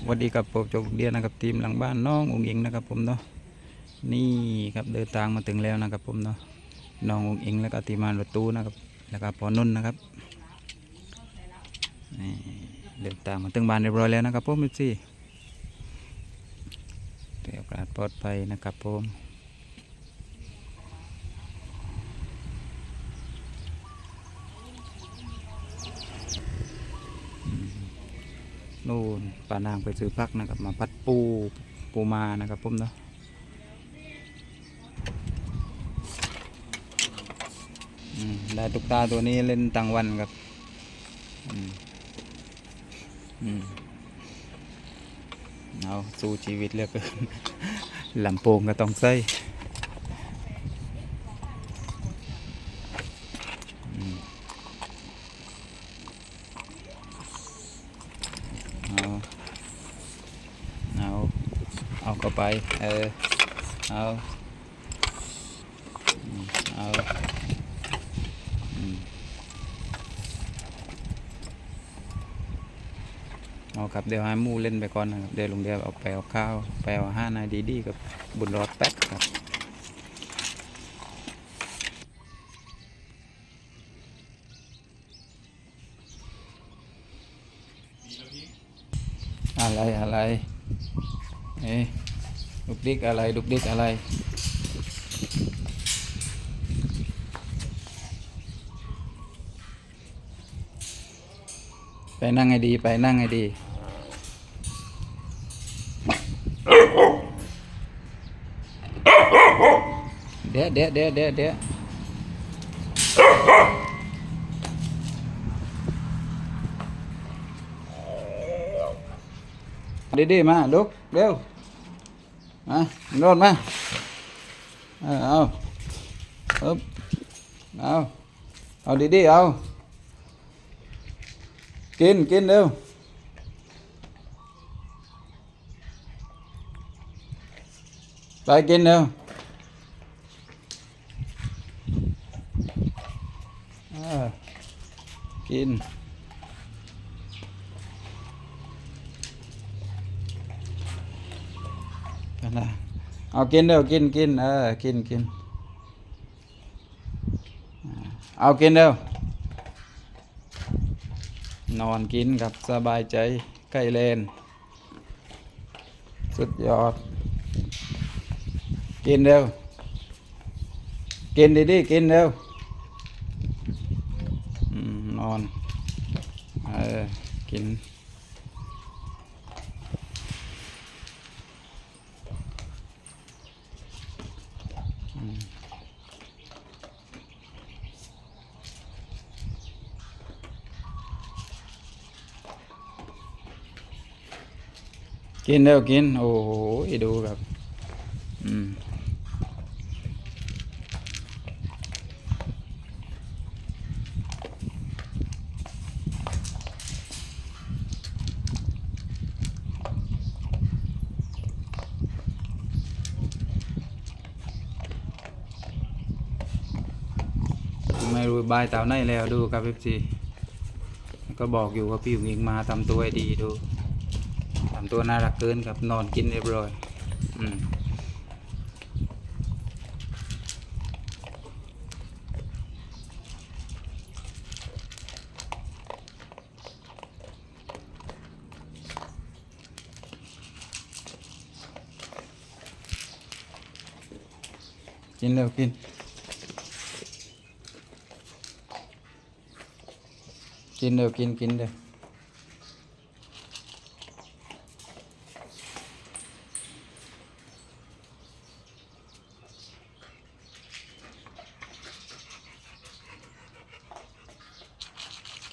สวัสดีครับผมโจกเดียนะครับทีมหลังบ้านน้ององอิงนะครับผมเนาะนี่ครับเดินทางมาถึงแล้วนะครับผมเนาะน้ององอิงแล้วก็ทีมมานรถตู้นะครับ แล้วก็พอนุ่นนะครับนี่เดินทางมาถึงบ้านเรียบร้อยแล้วนะครับผมพี่เรียบร้อยปลอดภัยนะครับผม นู่นป้านางไปซื้อพักนะครับมาพัดปูปูมานะครับผมเนาะได้ตุ๊กตาตัวนี้เล่นตั้งวันครับเอาสู้ชีวิตเหลือเกินลำโพงก็ต้องใส่อืมเอาเอาเอาเข้า ไป เออ เอาเอาเอาครับเดี๋ยวให้มูเล่นไปก่อนนะครับ เดี๋ยวลงเดียวเอาไปเอาข้าว ไปเอาห้านายดีๆกับบุญรอดแป๊กครับอะไรอะไรเอ๊ะ ดุกดิกอะไรดุกดิกอะไร ไปนั่งให้ดี ไปนั่งให้ดี เดี๋ยวเดี๋ยวเดี๋ยวเดี๋ยวเดี๋ยวดีดีๆมาลุกเร็ว มาโดนมาเอาเอาอึ๊บเอาเอาดีดีๆเอากินกินเร็วไปกินเร็วเออกินกันนะ เอากินเร็วกินกินเออกินกินเอากินเร็วนอนกินครับสบายใจใกล้เลนสุดยอด กินเร็ว กินดีๆกินเร็วอืมนอนเออกิน กินเร็วกิน โอ้โหดูครับอืมไม่รู้บายเต่าไหนแล้วดูครับพี่จีก็บอกอยู่ว่าพี่หญิงมาทำตัวให้ดีดู ทำตัวน่ารักเกินครับนอนกินเรียบร้อยอืมกินเร็วกิน กินเร็วกินกินเร็ว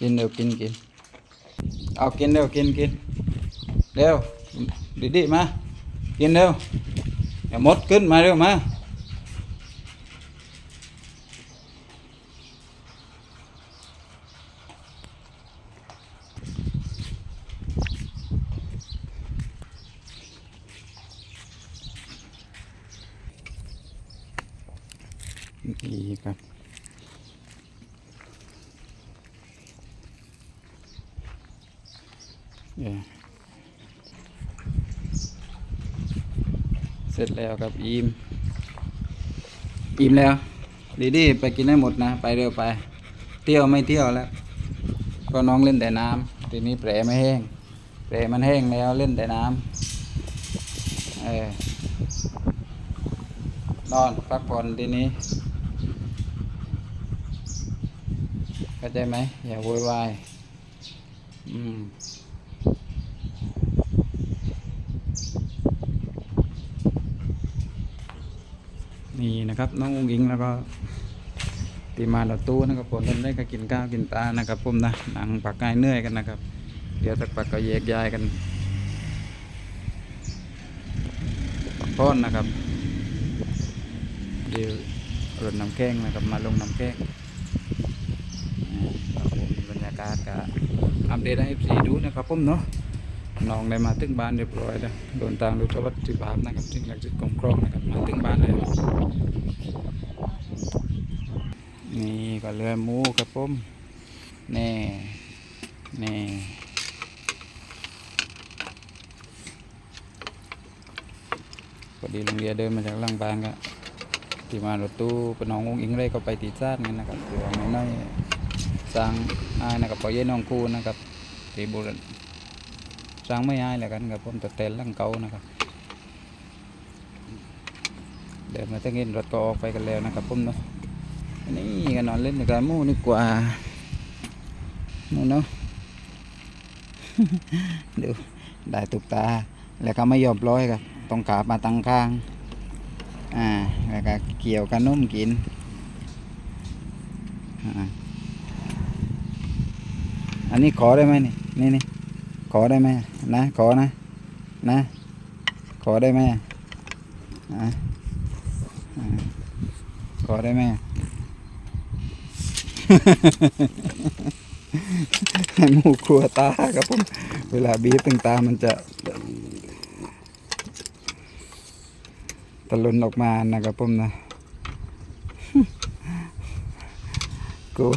กินเร็วกินกินเอากินเร็วกินกินเร็วดีดีๆมา กินเร็วอย่ามดขึ้นมาเร็วมาดีครับ เสร็จแล้วครับอิ่มอิ่มแล้วดีดีไปกินให้หมดนะ ไปเร็วไป เที่ยวไม่เที่ยวแล้ว ก็น้องเล่นแต่น้ำทีนี้แผลไม่แห้งแผลมันแห้งแล้วเล่นแต่น้ำเออนอนพักผ่อนทีนี้เข้าใจไหมอย่าโวยวายอืม นี่นะครับ น้องอุ้งอิงแล้วก็ตีมาดอตู้นะครับผมเล่นได้ก็กินข้าวกินปลานะครับผมนะหนังปักกายเหนื่อยกันนะครับ เดี๋ยวสักปักก็แยกย้ายกันปักพ้อนนะครับเดี๋ยวรดน้ำแข้งนะครับมาลงน้ำแข้งอ่าครับผมบรรยากาศก็อัปเดตให้สีดูนะครับผมเนาะ น้องได้มาถึงบ้านเรียบร้อยแล้วโดนตามดูทวัตถิภาพนะครับสิ่งหลักจิตกลมกล้องนะครับมาถึงบ้านแล้วนี่ก็เรือหมูครับผมแน่แน่พอดีลุงเรียเดินมาจากหลังบ้านก็ที่มารถตู้ปน้ององอิงเลยก็ไปตีซ่านกันนะครับเดี๋ยวไม่น้อยสร้างอ้ายนะครับปอเย่น้องคูนะครับที่บุรี สร้างไม่ง่ายแหละกันครับผมแต่เต็นลังเก่านะครับเดี๋ยวมาตั้งเงินรถก็ออกไปกันแล้วนะครับผมเนาะนี่ก็นอนเล่นในการมู่นี่กว่านู่นเนาะดูได้ตุกตา แล้วก็ไม่ยอมปล่อยครับต้องขามาตั้งข้างอ่าแล้วก็เกี่ยวกับนมกินอ่าอันนี้ขอได้ไหมนี่นี่นี่ อได้ไหมนะ ขอนะ นะ ขอได้ไหมอะอะขอได้ไหมให้หมูครัวตาครับผมเวลาบีบตึงตามันจะตะลุนออกมานะครับผมนะกู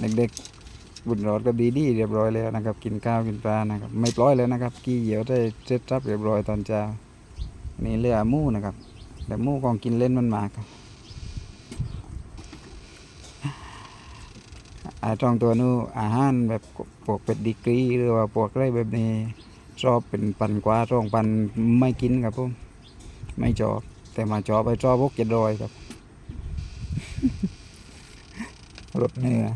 เด็กๆ บุญรอดก็ดีดีเรียบร้อยแล้วนะครับ กินข้าวกินปลานะครับไม่ปล่อยแล้วนะครับ กี้เหยียวได้เสร็จรับเรียบร้อยตอนเช้านี่เรือมูนะครับ แต่มูกองกินเล่นมันมาครับอาจองตัวนู้อาหารแบบพวกเป็ดดีกรีหรือว่าพวกอะไรแบบนี้ชอบเป็นปันกว่าช่องปันไม่กินครับผมไม่ชอบ แต่มาชอบไปชอบพวกเจ็ดรอยครับรสเนื้อ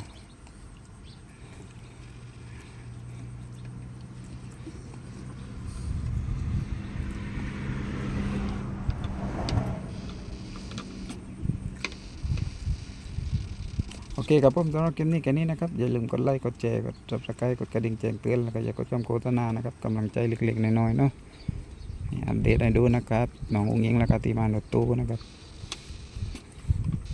โอ เคครับผมสำหรับคลิปนี้แค่นี้นะครับ อย่าลืมกดไลค์ กดแชร์ กด subscribe กดกระดิ่งแจ้งเตือน แล้วก็อย่ากดชมโฆษณานะครับกำลังใจเล็กๆ น้อยๆเนาะอัปเดตให้ดูนะครับน้ององยิงและกาตีมานรถตู้นะครับ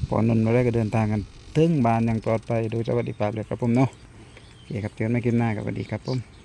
พอนนท์มาได้ก็เดินทางกันถึงบ้านอย่างปลอดภัยโดยสวัสดิภาพเลยครับผมเนาะโอเคครับเจอกันใหม่คลิปหน้าครับสวัสดีครับผม